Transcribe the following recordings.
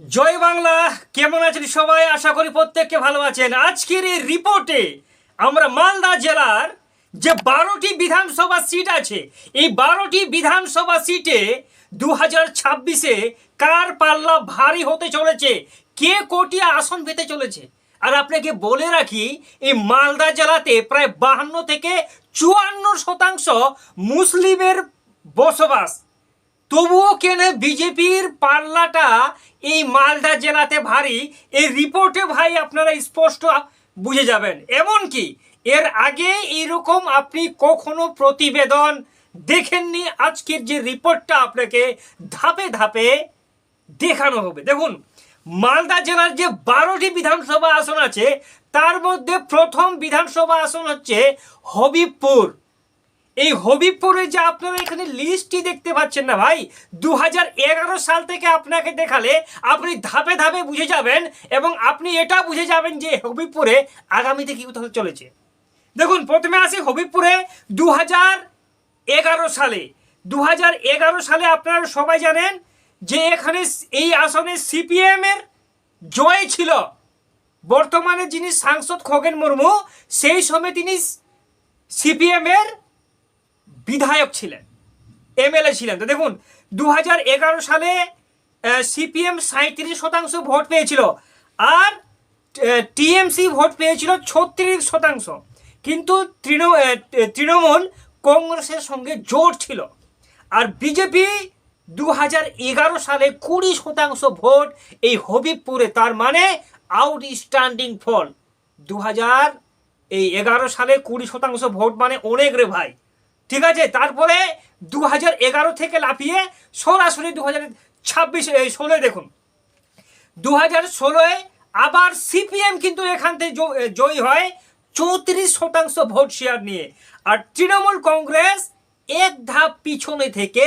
জয় বাংলা, কেমন আছেন সবাই? আশা করি প্রত্যেককে ভালো আছেন। আজকের এই রিপোর্টে আমরা মালদা জেলার যে বারোটি বিধানসভা সিট আছে, এই বারোটি বিধানসভা সিটে দু হাজার ছাব্বিশে কার পাল্লা ভারী হতে চলেছে? কে কোটি আসন পেতে চলেছে? আর আপনাকে বলে রাখি, এই মালদা জেলাতে প্রায় বাহান্ন থেকে চুয়ান্ন শতাংশ মুসলিমের বসবাস। তবুও কেন বিজেপির পাল্লাটা এই মালদা জেলাতে ভারী? এই রিপোর্টে ভাই আপনারা স্পষ্ট বুঝে যাবেন। এমনকি এর আগে এরকম আপনি কখনো প্রতিবেদন দেখেননি? আজকের যে রিপোর্টটা আপনাকে ধাপে ধাপে দেখানো হবে। দেখুন, মালদা জেলার যে বারোটি বিধানসভা আসন আছে, তার মধ্যে প্রথম বিধানসভা আসন হচ্ছে হবিবপুর। এই হবিবপুরে যে আপনারা এখানে লিস্টটি দেখতে পাচ্ছেন না ভাই দু হাজার এগারো সাল থেকে আপনাকে দেখালে আপনি ধাপে ধাপে বুঝে যাবেন এবং আপনি এটা বুঝে যাবেন যে হবিবপুরে আগামীতে কি হতে চলেছে। দেখুন, প্রথমে আসি হবিবপুরে দু সালে। দু হাজার এগারো সালে আপনারা সবাই জানেন যে এখানে এই আসনে সিপিএম এর জয় ছিল। বর্তমানে যিনি সাংসদ খগেন মুর্মু, সেই সময় তিনি সিপিএম এর বিধায়ক ছিলেন, এমএলএ ছিলেন। তো দেখুন দু হাজার এগারো সালে সিপিএম সাঁত্রিশ শতাংশ ভোট পেয়েছিল আর টিএমসি ভোট পেয়েছিল ছত্রিশ শতাংশ। কিন্তু তৃণ- তৃণমূল কংগ্রেসের সঙ্গে জোট ছিল আর বিজেপি দু হাজার এগারো সালে কুড়ি শতাংশ ভোট এই হবিবপুরে, তার মানে আউটস্ট্যান্ডিং ফল। দু হাজার এই এগারো সালে কুড়ি শতাংশ ভোট মানে অনেক রে ভাই। ঠিক আছে? তারপরে দু এগারো থেকে লাফিয়ে সরাসরি দু হাজার ছাব্বিশ ষোলোয় দেখুন। দু হাজার ষোলোয় আবার সিপিএম কিন্তু এখান থেকে জয়ী হয় চৌত্রিশ শতাংশ ভোট শেয়ার নিয়ে। আর তৃণমূল কংগ্রেস এক ধাপ পিছনে থেকে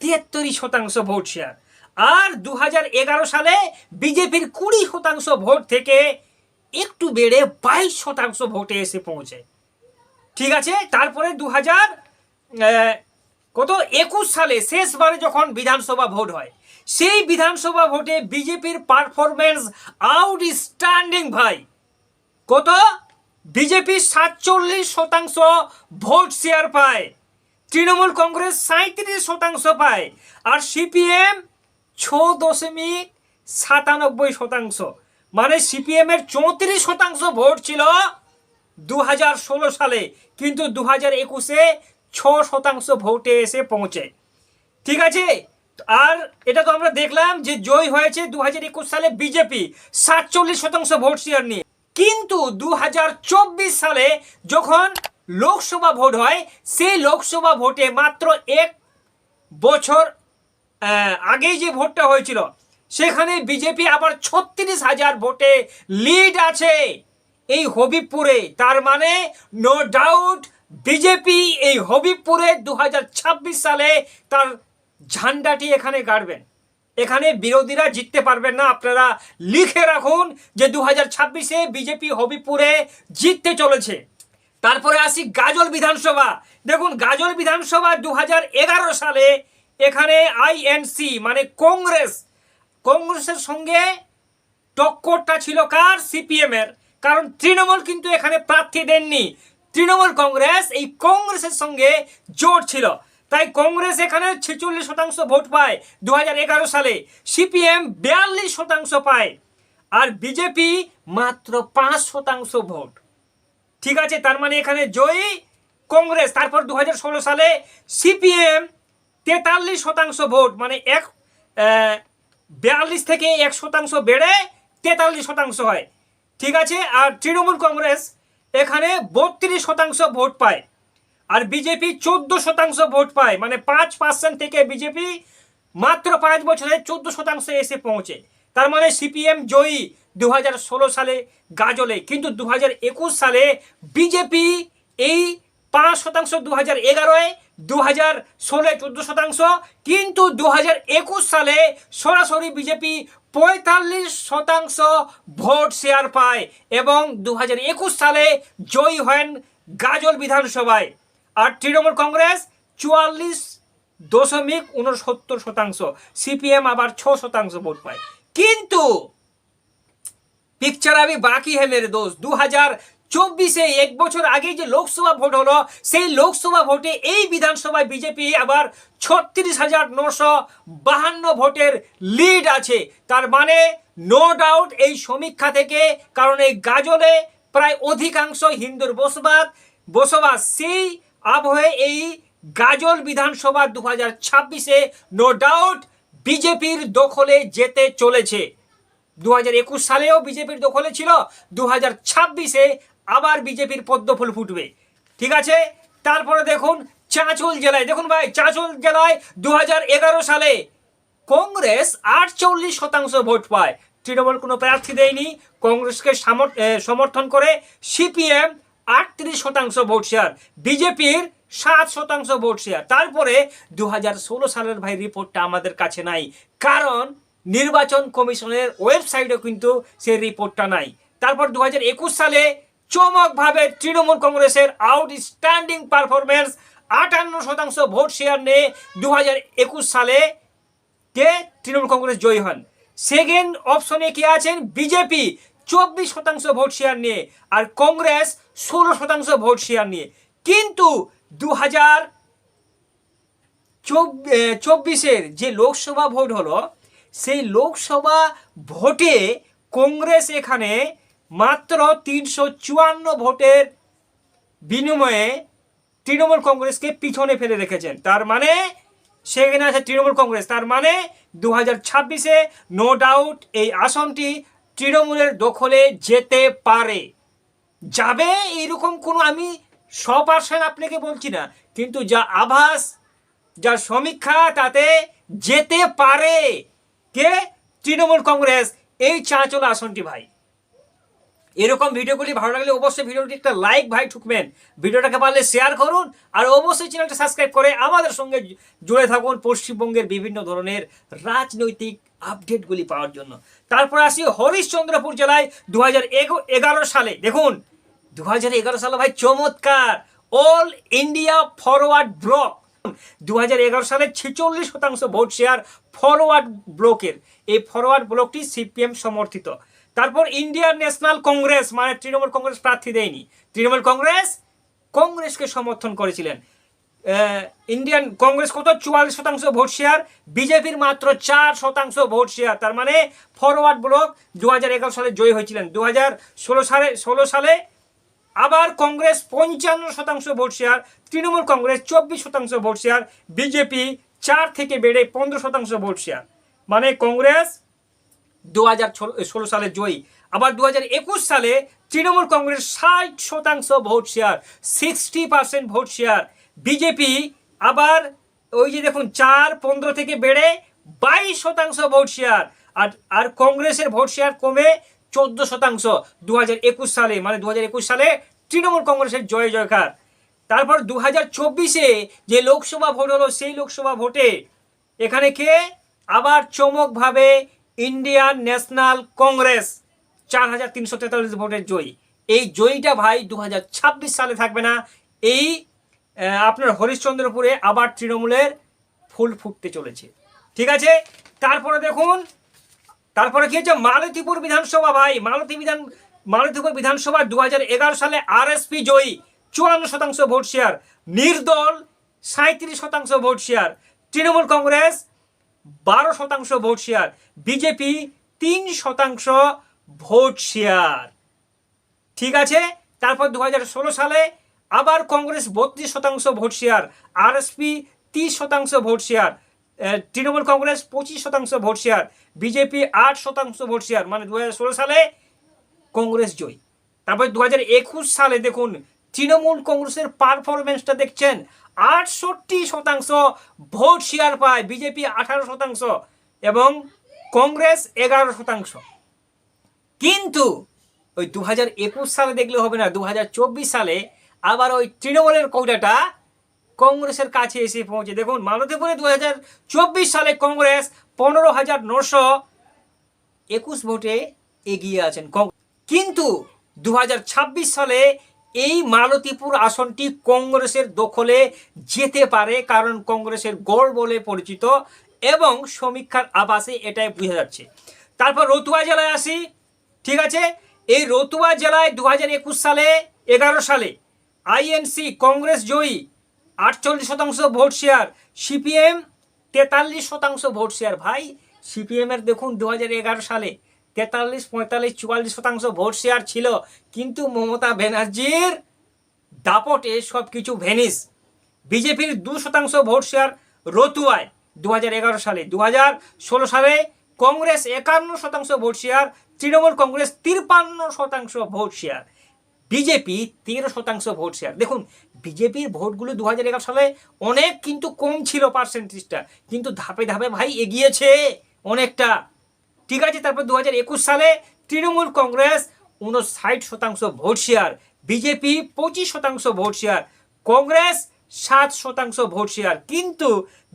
তিয়াত্তর শতাংশ ভোট শেয়ার আর দু সালে বিজেপির কুড়ি শতাংশ ভোট থেকে একটু বেড়ে বাইশ শতাংশ ভোটে এসে পৌঁছে। ঠিক আছে? তারপরে দু হাজার কত একুশ সালে শেষবারে যখন বিধানসভা ভোট হয়, সেই বিধানসভা ভোটে বিজেপির পারফরমেন্স আউটস্ট্যান্ডিং ভাই। কত? বিজেপি সাতচল্লিশ শতাংশ ভোট শেয়ার পায়, তৃণমূল কংগ্রেস সাঁত্রিশ শতাংশ পায়, আর সিপিএম ছ দশমিক সাতানব্বই শতাংশ। মানে সিপিএম এর চৌত্রিশ শতাংশ ভোট ছিল দু হাজার ষোলো সালে, কিন্তু দু হাজার একুশে ছ শতাংশ ভোটে এসে পৌঁছে। ঠিক আছে? আর এটা তো আমরা দেখলাম যে জয় হয়েছে দু হাজার একুশ সালে বিজেপি, সাতচল্লিশ শতাংশ ভোট শেয়ার নিয়ে। কিন্তু দু হাজার চব্বিশ সালে যখন লোকসভা ভোট হয়, সেই লোকসভা ভোটে মাত্র এক বছর আগেই যে ভোটটা হয়েছিল, সেখানে বিজেপি আবার ছত্রিশ হাজার ভোটে লিড আছে এই হবিবপুরে। তার মানে নো ডাউট বিজেপি এই হবিবপুরে দু সালে তার ঝান্ডাটি এখানে গাড়বেন। এখানে বিরোধীরা জিততে পারবেন না। আপনারা লিখে রাখুন যে দু হাজার ছাব্বিশে বিজেপি হবিবপুরে জিততে চলেছে। তারপরে আসি গাজল বিধানসভা। দেখুন, গাজল বিধানসভা দু হাজার এগারো সালে এখানে আইএনসি মানে কংগ্রেস। কংগ্রেসের সঙ্গে টক্করটা ছিল কার? সিপিএমের কারণ তৃণমূল কিন্তু এখানে প্রার্থী দেননি। তৃণমূল কংগ্রেস, এই কংগ্রেসের সঙ্গে জোট ছিল। তাই কংগ্রেস এখানে ছেচল্লিশ শতাংশ ভোট পায় দু হাজার এগারো সালে। সিপিএম বিয়াল্লিশ শতাংশ পায় আর বিজেপি মাত্র পাঁচ শতাংশ ভোট। ঠিক আছে, তার মানে এখানে জয়ী কংগ্রেস। তারপর দু হাজার ষোলো সালে সিপিএম তেতাল্লিশ শতাংশ ভোট মানে এক বিয়াল্লিশ থেকে এক শতাংশ বেড়ে তেতাল্লিশ শতাংশ হয়। ঠিক আছে, আর তৃণমূল কংগ্রেস এখানে বত্রিশ শতাংশ ভোট পায় আর বিজেপি চোদ্দ শতাংশ ভোট পায়। মানে পাঁচ পার্সেন্ট থেকে বিজেপি মাত্র পাঁচ বছরে চোদ্দ শতাংশে এসে পৌঁছে। তার মানে সিপিএম জয়ী দু হাজার ষোলো সালে গাজলে। কিন্তু দু হাজার একুশ সালে বিজেপি এই পাঁচ শতাংশ দু হাজার এগারোয় দু হাজার ষোলোয় চোদ্দ শতাংশ। কিন্তু দু হাজার একুশ সালে সরাসরি বিজেপি পঁয়তাল্লিশ শতাংশ ভোট শেয়ার পায় এবং দু হাজার একুশ সালে জয়ী হন গাজল বিধানসভায়। আর তৃণমূল কংগ্রেস চুয়াল্লিশ দশমিক উনসত্তর শতাংশ, সিপিএম আবার ছ শতাংশ ভোট পায়। কিন্তু পিকচার আমি বাকি হ্যাঁ মেরে দোষ দু হাজার চব্বিশে এক বছর আগে যে লোকসভা ভোট হলো, সেই লোকসভা ভোটে এই বিধানসভায় বিজেপি আবার ছত্রিশ হাজার নশো বাহান্ন ভোটের লিড আছে। তার মানে নো ডাউট এই সমীক্ষা থেকে, কারণ এই গাজলে প্রায় অধিকাংশ হিন্দুর বসবাস বসবাস সেই আবহে এই গাজল বিধানসভা দু হাজার ছাব্বিশে নো ডাউট বিজেপির দখলে যেতে চলেছে। দু হাজার একুশ সালেও বিজেপির দখলে ছিল দু হাজার ছাব্বিশে আবার বিজেপির পদ্মফুল ফুটবে। ঠিক আছে? তারপরে দেখুন চাঁচল জেলায়। দেখুন ভাই, চাঁচল জেলায় দু হাজার এগারো সালে কংগ্রেস আটচল্লিশ শতাংশ ভোট পায়। তৃণমূল কোনো প্রার্থী দেয়নি। কংগ্রেসকে সামর- সমর্থন করে সিপিএম আটত্রিশ শতাংশ ভোট শেয়ার বিজেপির সাত শতাংশ ভোট শেয়ার তারপরে দু হাজার ষোলো সালের ভাই রিপোর্টটা আমাদের কাছে নাই। কারণ নির্বাচন কমিশনের ওয়েবসাইটে কিন্তু সেই রিপোর্টটা নাই। তারপর দু হাজার একুশ সালে চমকভাবে তৃণমূল কংগ্রেসের আউটস্ট্যান্ডিং পারফরমেন্স আটান্ন শতাংশ ভোট শেয়ার নিয়ে দু হাজার একুশ সালে কে তৃণমূল কংগ্রেস জয়ী হন? সেকেন্ড অপশনে কে আছেন? বিজেপি, চব্বিশ শতাংশ ভোট শেয়ার নিয়ে আর কংগ্রেস ষোলো শতাংশ ভোট শেয়ার নিয়ে। কিন্তু দু হাজার চব্বিশের যে লোকসভা ভোট হলো, সেই লোকসভা ভোটে কংগ্রেস এখানে মাত্র তিনশো চুয়ান্ন ভোটের বিনিময়ে তৃণমূল কংগ্রেসকে পিছনে ফেলে রেখেছেন। তার মানে সেখানে আছে তৃণমূল কংগ্রেস। তার মানে দু হাজার ছাব্বিশে নো ডাউট এই আসনটি তৃণমূলের দখলে যেতে পারে। যাবে এরকম কোনো আমি শ পার্সেন্ট আপনাকে বলছি না, কিন্তু যা আভাস, যা সমীক্ষা, তাতে যেতে পারে কে? তৃণমূল কংগ্রেস। এই চাঁচল আসনটি ভাই। এরকম ভিডিওগুলি ভালো লাগলে অবশ্যই ভিডিওটি একটা লাইক ভাই ঠুকবেন। ভিডিওটাকে পারলে শেয়ার করুন আর অবশ্যই চ্যানেলটা সাবস্ক্রাইব করে আমাদের সঙ্গে জুড়ে থাকুন পশ্চিমবঙ্গের বিভিন্ন ধরনের রাজনৈতিক আপডেটগুলি পাওয়ার জন্য। তারপর আসি হরিশ্চন্দ্রপুর জেলায় দু এগারো সালে। দেখুন দু এগারো সালে ভাই চমৎকার। অল ইন্ডিয়া ফরওয়ার্ড ব্লক দু সালে ছেচল্লিশ শতাংশ ভোট শেয়ার ফরওয়ার্ড ব্লকের এই ফরওয়ার্ড ব্লকটি সিপিএম সমর্থিত। তারপর ইন্ডিয়ান ন্যাশনাল কংগ্রেস মানে তৃণমূল কংগ্রেস প্রার্থী দেয়নি। তৃণমূল কংগ্রেস, কংগ্রেসকে সমর্থন করেছিলেন। ইন্ডিয়ান কংগ্রেস কত? চুয়াল্লিশ শতাংশ ভোট শেয়ার বিজেপির মাত্র চার শতাংশ ভোট শেয়ার তার মানে ফরওয়ার্ড ব্লক দু হাজার এগারো সালে জয়ী হয়েছিলেন। দু হাজার ষোলো সালে ষোলো সালে আবার কংগ্রেস পঞ্চান্ন শতাংশ ভোট শেয়ার তৃণমূল কংগ্রেস চব্বিশ শতাংশ ভোট শেয়ার বিজেপি চার থেকে বেড়ে পনেরো শতাংশ ভোট শেয়ার মানে কংগ্রেস দু হাজার ষোলো সালে জয়ী। আবার দু হাজার একুশ সালে তৃণমূল কংগ্রেস ষাট শতাংশ vote share sixty percent vote share BJP আবার ওই যে দেখুন চার, পনেরো থেকে বেড়ে বাইশ শতাংশ ভোট শেয়ার আর আর কংগ্রেসের ভোট শেয়ার কমে চোদ্দ শতাংশ দু হাজার একুশ সালে। মানে দু হাজার একুশ সালে তৃণমূল কংগ্রেসের জয় জয়কার। তারপর দু হাজার চব্বিশে যে লোকসভা ভোট হলো সেই লোকসভা ভোটে এখানে কে? আবার চমকভাবে ইন্ডিয়ান ন্যাশনাল কংগ্রেস চার হাজার তিনশো তেতাল্লিশ ভোটের জয়ী। এই জয়ীটা ভাই দু হাজার ছাব্বিশ সালে থাকবে না। এই আপনার হরিশ্চন্দ্রপুরে আবার তৃণমূলের ফুল ফুটতে চলেছে। ঠিক আছে? তারপরে দেখুন, তারপরে কি হচ্ছে? মালতীপুর বিধানসভা ভাই, মালতী বিধান, মালতীপুর বিধানসভা দু হাজার এগারো সালে আরএসপি জয়ী, চুয়ান্ন শতাংশ ভোট শেয়ার নির্দল সাঁত্রিশ শতাংশ ভোট শেয়ার তৃণমূল কংগ্রেস বারো শতাংশ ভোট শেয়ার। বিজেপি তিন শতাংশ ভোট শেয়ার। ঠিক আছে? তারপর দু হাজার ষোলো সালে আবার কংগ্রেস বত্রিশ শতাংশ ভোট শেয়ার, আরএসপি তিরিশ শতাংশ ভোট শেয়ার তৃণমূল কংগ্রেস পঁচিশ শতাংশ ভোট শেয়ার, বিজেপি আট শতাংশ ভোট শেয়ার। মানে দু হাজার ষোলো সালে কংগ্রেস জয়ী। তারপর দু হাজার একুশ সালে দেখুন তৃণমূল কংগ্রেসের পারফরমেন্সটা দেখছেন। আটষট্টি শতাংশ ভোট শেয়ার পায় বিজেপি আঠারো শতাংশ এবং কংগ্রেস এগারো শতাংশ। কিন্তু ওই দু হাজার একুশ সালে দেখলে হবে না দু হাজার চব্বিশ সালে আবার ওই তৃণমূলের কৌটাটা কংগ্রেসের কাছে এসে পৌঁছে। দেখুন, মালতীপুরে দু হাজার চব্বিশ সালে কংগ্রেস পনেরো হাজার নশো একুশ ভোটে এগিয়ে আছেন কিন্তু দু হাজার ছাব্বিশ সালে এই মালতীপুর আসনটি কংগ্রেসের দখলে যেতে পারে, কারণ কংগ্রেসের গড় বলে পরিচিত এবং সমীক্ষার আবাসে এটাই বোঝা যাচ্ছে। তারপর রতুয়া জেলায় আসি, ঠিক আছে? এই রতুয়া জেলায় দু হাজার একুশ সালে, এগারো সালে আইএনসি কংগ্রেস জয়ী, আটচল্লিশ শতাংশ ভোট শেয়ার, সিপিএম তেতাল্লিশ শতাংশ ভোট শেয়ার। ভাই, সিপিএমের দেখুন দু হাজার এগারো সালে তেতাল্লিশ, পঁয়তাল্লিশ, চুয়াল্লিশ শতাংশ ভোট শেয়ার ছিল। কিন্তু মমতা ব্যানার্জির দাপটে সব কিছু ভেনিস বিজেপির দু শতাংশ ভোট শেয়ার রতুয়ায় দু হাজার এগারো সালে। দু হাজার ষোলো সালে কংগ্রেস একান্ন শতাংশ ভোট শেয়ার তৃণমূল কংগ্রেস তিরপান্ন শতাংশ ভোট শেয়ার বিজেপি তেরো শতাংশ ভোট শেয়ার দেখুন, বিজেপির ভোটগুলো দু হাজার এগারো সালে অনেক কিন্তু কম ছিল পার্সেন্টেজটা কিন্তু ধাপে ধাপে ভাই এগিয়েছে অনেকটা। ঠিক আছে, তারপর দু হাজার একুশ সালে তৃণমূল কংগ্রেস উনষাট শতাংশ ভোট শেয়ার বিজেপি পঁচিশ শতাংশ ভোট শেয়ার কংগ্রেস সাত শতাংশ ভোট শেয়ার কিন্তু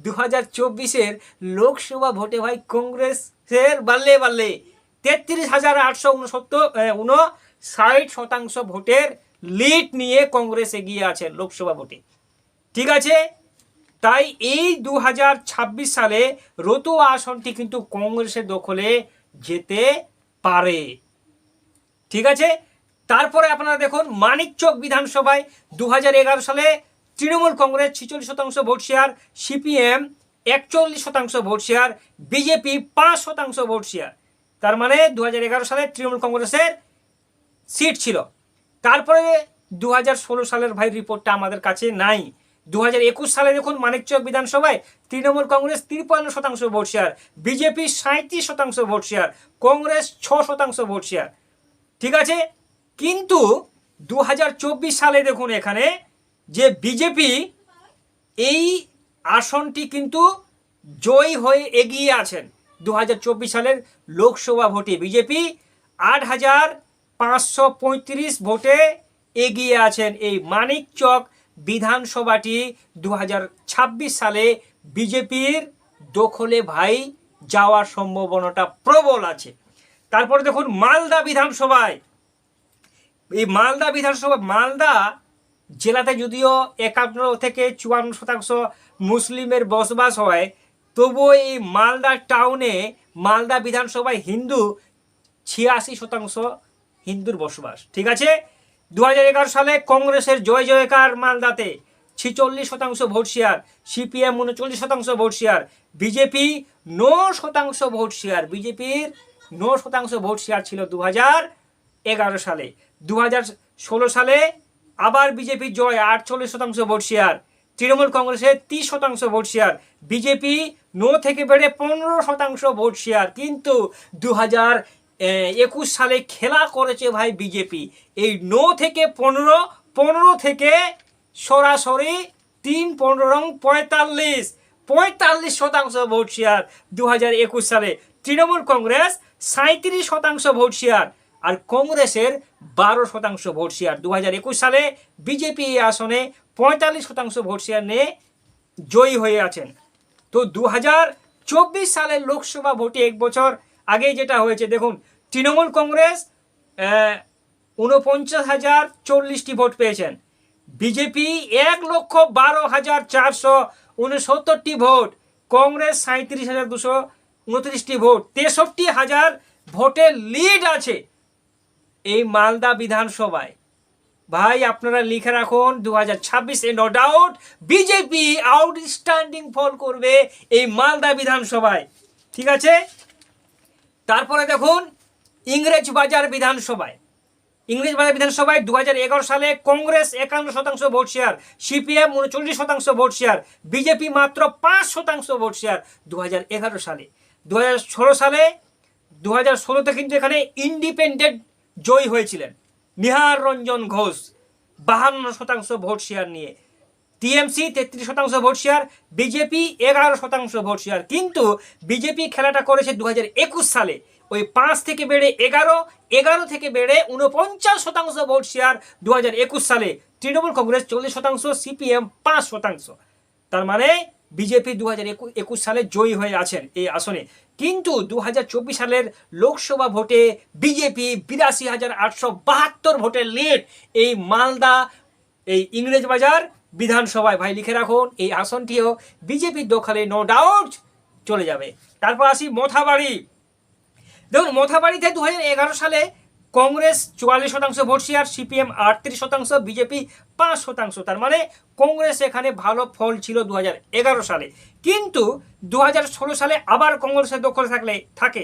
দু হাজার চব্বিশের লোকসভা ভোটে ভাই কংগ্রেসের বাল্লে বাল্লে তেত্রিশ হাজার আটশো উনসত্তর উনষাট শতাংশ ভোটের লিড নিয়ে কংগ্রেস এগিয়ে আছে লোকসভা ভোটে। ঠিক আছে তাই এই দু হাজার ছাব্বিশ সালে রতু আসনটি কিন্তু কংগ্রেসের দখলে যেতে পারে। ঠিক আছে? তারপরে আপনারা দেখুন মানিকচক বিধানসভায় দু হাজার এগারো সালে তৃণমূল কংগ্রেস ছিচল্লিশ শতাংশ ভোট শেয়ার, সিপিএম একচল্লিশ শতাংশ ভোট শেয়ার, বিজেপি পাঁচ শতাংশ ভোট শেয়ার। তার মানে দু হাজার এগারো সালে তৃণমূল কংগ্রেসের সিট ছিল। তারপরে দু হাজার ষোলো সালের ভাই রিপোর্টটা আমাদের কাছে নাই। দু হাজার একুশ সালে দেখুন মানিকচক বিধানসভায় তৃণমূল কংগ্রেস তিরপান্ন শতাংশ ভোট শেয়ার বিজেপি সাঁত্রিশ শতাংশ ভোট শেয়ার কংগ্রেস ছ শতাংশ ভোট শেয়ার ঠিক আছে? কিন্তু দু হাজার চব্বিশ সালে দেখুন এখানে যে বিজেপি এই আসনটি কিন্তু জয়ী হয়ে এগিয়ে আছেন। দু হাজার চব্বিশ সালের লোকসভা ভোটে বিজেপি আট হাজার পাঁচশো পঁয়ত্রিশ ভোটে এগিয়ে আছেন এই মানিকচক বিধানসভাটি দু হাজার ছাব্বিশ সালে বিজেপির দখলে ভাই যাওয়ার সম্ভাবনাটা প্রবল আছে। তারপরে দেখুন মালদা বিধানসভায়। এই মালদা বিধানসভা, মালদা জেলাতে যদিও একান্ন থেকে চুয়ান্ন শতাংশ মুসলিমের বসবাস হয় তবুও এই মালদা টাউনে মালদা বিধানসভায় হিন্দু ছিয়াশি শতাংশ হিন্দুর বসবাস। ঠিক আছে? দু হাজার এগারো সালে কংগ্রেসের জয় জয়কার মালদাতে ছিচল্লিশ শতাংশ ভোট শেয়ার সিপিএম উনচল্লিশ শতাংশ ভোট শেয়ার বিজেপি ন শতাংশ ভোট শেয়ার বিজেপির ন শতাংশ ভোট শেয়ার ছিল দু এগারো সালে। দু সালে আবার বিজেপি জয় আটচল্লিশ শতাংশ ভোট শেয়ার তৃণমূল কংগ্রেসের তিরিশ শতাংশ ভোট শেয়ার বিজেপি ন থেকে বেড়ে পনেরো শতাংশ ভোট শেয়ার কিন্তু দু হাজার একুশ সালে খেলা করেছে ভাই বিজেপি। এই নো থেকে পনেরো পনেরো থেকে সরাসরি তিন, পনেরো রং পঁয়তাল্লিশ। পঁয়তাল্লিশ শতাংশ ভোট শেয়ার দু হাজার একুশ সালে। তৃণমূল কংগ্রেস সাঁত্রিশ শতাংশ ভোট শেয়ার আর কংগ্রেসের বারো শতাংশ ভোট শেয়ার দু হাজার একুশ সালে বিজেপি এই আসনে পঁয়তাল্লিশ শতাংশ ভোট শেয়ার নিয়ে জয়ী হয়ে আছেন। তো দু সালের লোকসভা ভোটে এক বছর আগে যেটা হয়েছে, দেখুন, তৃণমূল কংগ্রেস উনপঞ্চাশ হাজার চল্লিশটি ভোট পেয়েছেন। বিজেপি এক লক্ষ বারো হাজার চারশো উনসত্তরটি ভোট, কংগ্রেস সাঁত্রিশ হাজার দুশো উনত্রিশটি ভোট, তেষট্টি হাজার ভোটের লিড আছে এই মালদা বিধানসভায়। ভাই, আপনারা লিখে রাখুন দু হাজার ছাব্বিশে নো ডাউট বিজেপি আউটস্ট্যান্ডিং ফল করবে এই মালদা বিধানসভায়। ঠিক আছে? তারপরে দেখুন, ইংরেজ বাজার বিধানসভায়। ইংরেজ বাজার বিধানসভায় দু হাজার এগারো সালে কংগ্রেস একান্ন শতাংশ ভোট শেয়ার সিপিএম উনচল্লিশ শতাংশ ভোট শেয়ার বিজেপি মাত্র পাঁচ শতাংশ ভোট শেয়ার দু হাজার এগারো সালে। দু হাজার ষোলো সালে দু হাজার ষোলোতে কিন্তু এখানে ইন্ডিপেন্ডেন্ট জয়ী হয়েছিলেন। নিহার রঞ্জন ঘোষ, বাহান্ন শতাংশ ভোট শেয়ার নিয়ে। টিএমসি তেত্রিশ শতাংশ ভোট শেয়ার বিজেপি এগারো শতাংশ ভোট শেয়ার কিন্তু বিজেপি খেলাটা করেছে দু সালে। ওই পাঁচ থেকে বেড়ে এগারো এগারো থেকে বেড়ে উনপঞ্চাশ শতাংশ ভোট শেয়ার দু সালে। তৃণমূল কংগ্রেস চল্লিশ শতাংশ, সিপিএম পাঁচ শতাংশ। তার মানে বিজেপি দু হাজার একুশ সালে জয়ী হয়ে আছেন এই আসনে। কিন্তু দু হাজার চব্বিশ সালের লোকসভা ভোটে বিজেপি বিরাশি হাজার আটশো বাহাত্তর ভোটের লিড এই মালদা, এই ইংরেজ বাজার বিধানসভায় ভাই লিখে রাখুন, এই আসনটিও বিজেপির দখলে নো ডাউট চলে যাবে। তারপর আসি মথাবাড়ি। দেখুন, মথাবাড়িতে দু সালে কংগ্রেস চুয়াল্লিশ শতাংশ ভোট শেয়ার সিপিএম আটত্রিশ শতাংশ, বিজেপি পাঁচ শতাংশ। তার মানে কংগ্রেস এখানে ভালো ফল ছিল দু সালে। কিন্তু দু হাজার ষোলো সালে আবার কংগ্রেসের দখলে থাকলে, থাকে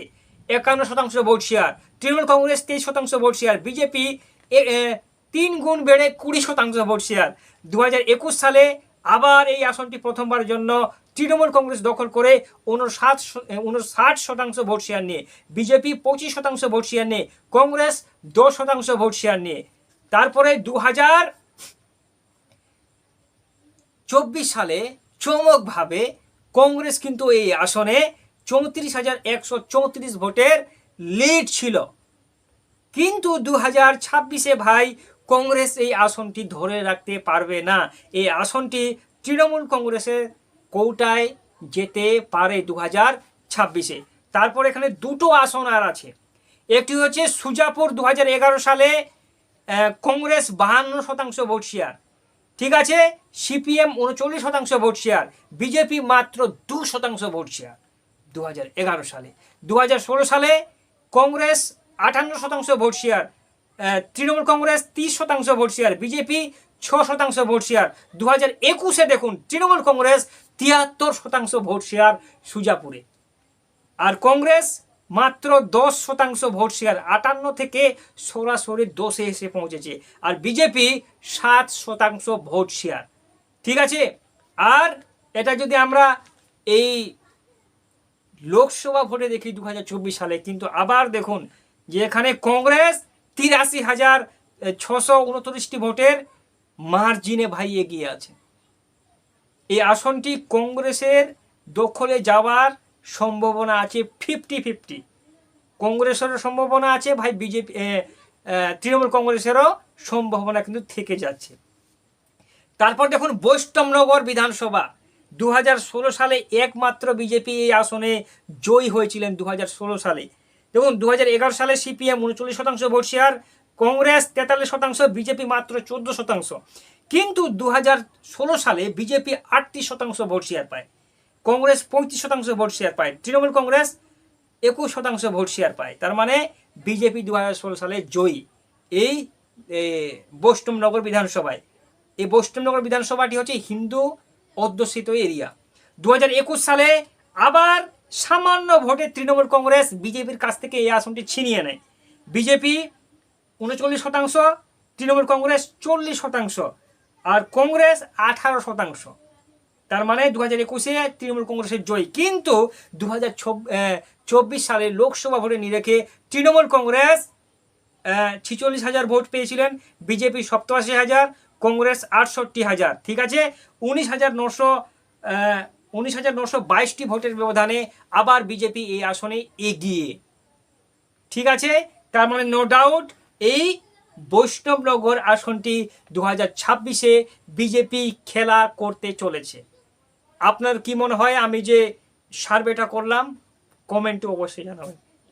একান্ন শতাংশ ভোট শেয়ার তৃণমূল কংগ্রেস তেইশ শতাংশ ভোট শেয়ার বিজেপি তিন গুণ বেড়ে কুড়ি শতাংশ ভোট শেয়ার দু সালে আবার এই আসনটি প্রথমবারের জন্য তৃণমূল কংগ্রেস দখল করে উনষাট উনষাট শতাংশ ভোট শেয়ার নিয়ে। বিজেপি পঁচিশ শতাংশ ভোট শেয়ার নিয়ে, কংগ্রেস দশ শতাংশ ভোট শেয়ার নিয়ে। তারপরে দু হাজার চব্বিশ সালে চমকভাবে কংগ্রেস কিন্তু এই আসনে চৌত্রিশ হাজার একশো চৌত্রিশ ভোটের লিড ছিল। কিন্তু দু হাজার ছাব্বিশে ভাই কংগ্রেস এই আসনটি ধরে রাখতে পারবে না। এই আসনটি তৃণমূল কংগ্রেসের কৌটায় যেতে পারে দু হাজার ছাব্বিশে। তারপর এখানে দুটো আসন আর আছে। একটি হচ্ছে সুজাপুর দু হাজার এগারো সালে কংগ্রেস বাহান্ন শতাংশ ভোট শেয়ার ঠিক আছে, সিপিএম উনচল্লিশ শতাংশ ভোট শেয়ার বিজেপি মাত্র দু শতাংশ ভোট শেয়ার দু হাজার এগারো সালে। দু হাজার ষোলো সালে কংগ্রেস আটান্ন শতাংশ ভোট শেয়ার তৃণমূল কংগ্রেস তিরিশ শতাংশ ভোট শেয়ার বিজেপি ছ শতাংশ ভোট শেয়ার দু হাজার একুশে দেখুন, তৃণমূল কংগ্রেস তিয়াত্তর শতাংশ ভোট শেয়ার সুজাপুরে। আর কংগ্রেস মাত্র দশ শতাংশ ভোট শেয়ার আটান্ন থেকে সরাসরি দশে এসে পৌঁছেছে। আর বিজেপি সাত শতাংশ ভোট শেয়ার ঠিক আছে? আর এটা যদি আমরা এই লোকসভা ভোটে দেখি দু হাজার চব্বিশ সালে, কিন্তু আবার দেখুন যে এখানে কংগ্রেস তিরাশি হাজার ছশো উনত্রিশটি ভোটের মার্জিনে ভাই এগিয়ে আছে। এই আসনটি কংগ্রেসের দখলে যাওয়ার সম্ভাবনা আছে ফিফটি ফিফটি। কংগ্রেসেরও সম্ভাবনা আছে, ভাই বিজেপি তৃণমূল কংগ্রেসেরও সম্ভাবনা কিন্তু থেকে যাচ্ছে। তারপর দেখুন বৈষ্ণবনগর বিধানসভা। দু হাজার ষোলো সালে একমাত্র বিজেপি এই আসনে জয়ী হয়েছিলেন দু হাজার ষোলো সালে। দেখুন দু হাজার এগারো সালে সিপিএম উনচল্লিশ শতাংশ ভোট শেয়ার, কংগ্রেস তেতাল্লিশ শতাংশ, বিজেপি মাত্র চোদ্দ শতাংশ। কিন্তু দু হাজার ষোলো সালে বিজেপি আটত্রিশ শতাংশ ভোট শেয়ার পায়। কংগ্রেস পঁয়ত্রিশ শতাংশ ভোট শেয়ার পায়। তৃণমূল কংগ্রেস একুশ শতাংশ ভোট শেয়ার পায়। তার মানে বিজেপি দু হাজার ষোলো সালে জয়ী। এই বৈষ্ণবনগর বিধানসভায়। এই বৈষ্ণবনগর বিধানসভাটি হচ্ছে হিন্দু অধ্যুষিত এরিয়া। দু হাজার একুশ সালে আবার সামান্য ভোটে তৃণমূল কংগ্রেস বিজেপির কাছ থেকে এই আসনটি ছিনিয়ে নেয়। বিজেপি উনচল্লিশ শতাংশ, তৃণমূল কংগ্রেস চল্লিশ শতাংশ, আর কংগ্রেস আঠারো শতাংশ। তার মানে দু হাজার একুশে তৃণমূল কংগ্রেসের জয়। কিন্তু দু হাজার চব্বিশ সালে লোকসভা ভোটে নিরেখে তৃণমূল কংগ্রেস ছিচল্লিশ হাজার ভোট পেয়েছিলেন। বিজেপি সপ্তআশি হাজার, কংগ্রেস আটষট্টি হাজার। ঠিক আছে? উনিশ হাজার নশো উনিশ হাজার নশো বাইশটি ভোটের ব্যবধানে আবার বিজেপি এই আসনে এগিয়ে। ঠিক আছে? তার মানে নো ডাউট এই বৈষ্ণবনগর আসনটি দু হাজার ছাব্বিশে বিজেপি খেলা করতে চলেছে। আপনার কি মনে হয় আমি যে সার্ভেটা করলাম? কমেন্টে অবশ্যই জানাবেন।